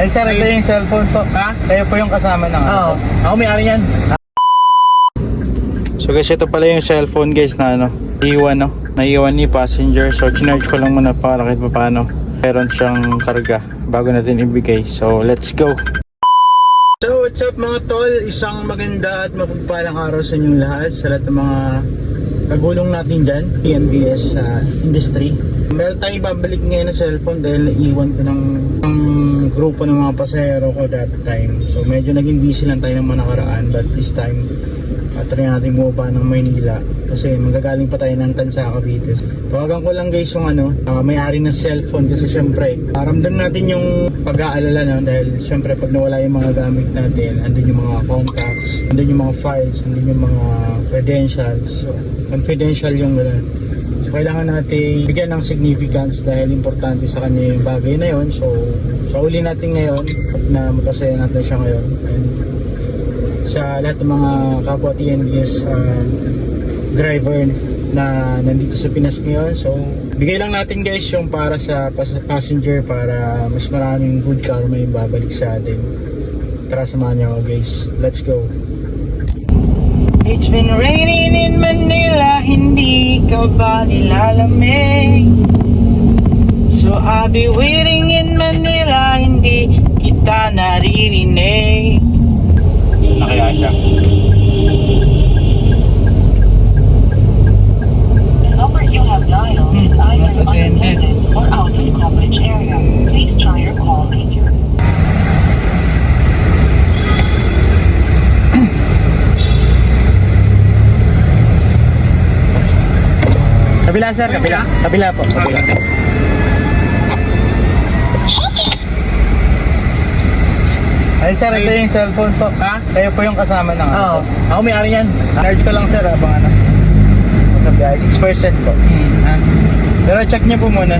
Ay sir, ito yung cellphone po. Ha? Kayo po yung kasama ng ano Oo. Ako may-ari yan. So guys, ito pala yung cellphone guys na ano, iwan no. Naiwan ni passenger. So chinarge ko lang muna para kahit pa paano. Meron siyang karga bago natin ibigay. So let's go. So what's up mga tol? Isang maganda at mapagpalang araw sa inyong lahat. Sa lahat ng mga kagulong natin dyan. PMBS sa industry. Meron tayong babalik ngayon na cellphone dahil naiwan ko ng, ng grupo ng mga pasahero ko that time. So medyo naging busy lang tayo ng mga nakaraan. But this time, try natin bumaba ng Maynila kasi magagaling pa tayo ng Tansa Cavite. Tawagan ko lang guys yung ano, ah, may-ari ng cellphone kasi syempre, paramdam natin yung pag-aalala no? dahil syempre pag nawala yung mga gamit natin, andun yung mga contacts, andun yung mga files, andun yung mga credentials. So, confidential yung gano'n. So, kailangan natin bigyan ng significance dahil importante sa kanya yung bagay na yon. So, sa uli natin ngayon na mapasaya natin siya ngayon. And sa lahat ng mga kapwa TNBS uh, driver na nandito sa Pinas ngayon. So, bigay lang natin guys yung para sa pas- passenger para mas maraming good karma yung babalik sa atin. Tara samahan niyo ako guys. Let's go. It's been raining in Manila, hindi ka ba nilalamig? So I'll be waiting in Manila, Kabila sir, kabila. Kabila po, kabila. Ay sir, ito yung cellphone po. Ha? Kayo po yung kasama ng Oo. ano po. Ako may-ari yan. Charge ko lang sir, abang ano. Sa biyahe, 6% po. Hmm. Ha? Pero check niyo po muna.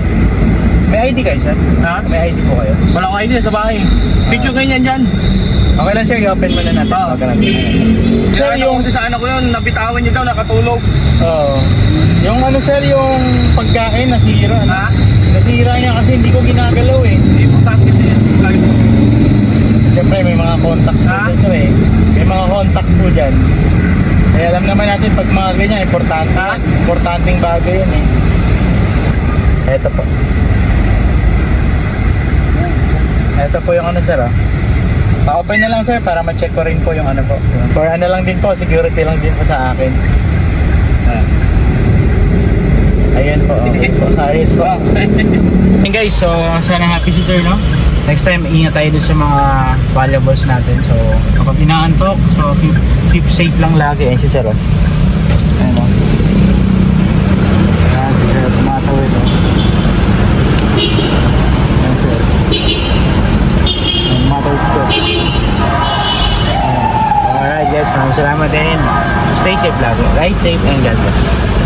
May ID kayo sir? Ha? May ID po kayo? Wala ko idea sa bahay. Picture ganyan dyan. Okay lang sir, i-open muna natin. Oo. Bago natin. Sir, yung... kasi sa anak ko yun, nabitawan niya daw, nakatulog. Oo. Yung ano sir, yung pagkain nasira. Ano? Ha? Nasira niya kasi hindi ko ginagalaw eh. Importante kasi yan sa live. Siyempre may mga contacts po Ha? dyan sir eh. May mga contacts po dyan. Kaya alam naman natin pag mga ganyan, importante Ha? Importanteng bagay yan eh. Eto po. Eto po yung ano sir ah. Pa-open na lang sir para ma-check ko rin po yung ano po. For ano lang din po, security lang din po sa akin. Ah. Ayan po, okay po. Ayos po. Hey guys, so sana happy si sir, no? Next time, ingat tayo dun sa mga valuables natin. So, kapag inaantok, so keep, keep safe lang lagi. Ayan si sir, oh. Ayan, oh. Ayan si sir, tumatawid, oh. Ayan, sir. Ayan, tumatawid si sir. Salamat din. Stay safe lagi. Ride safe and God bless.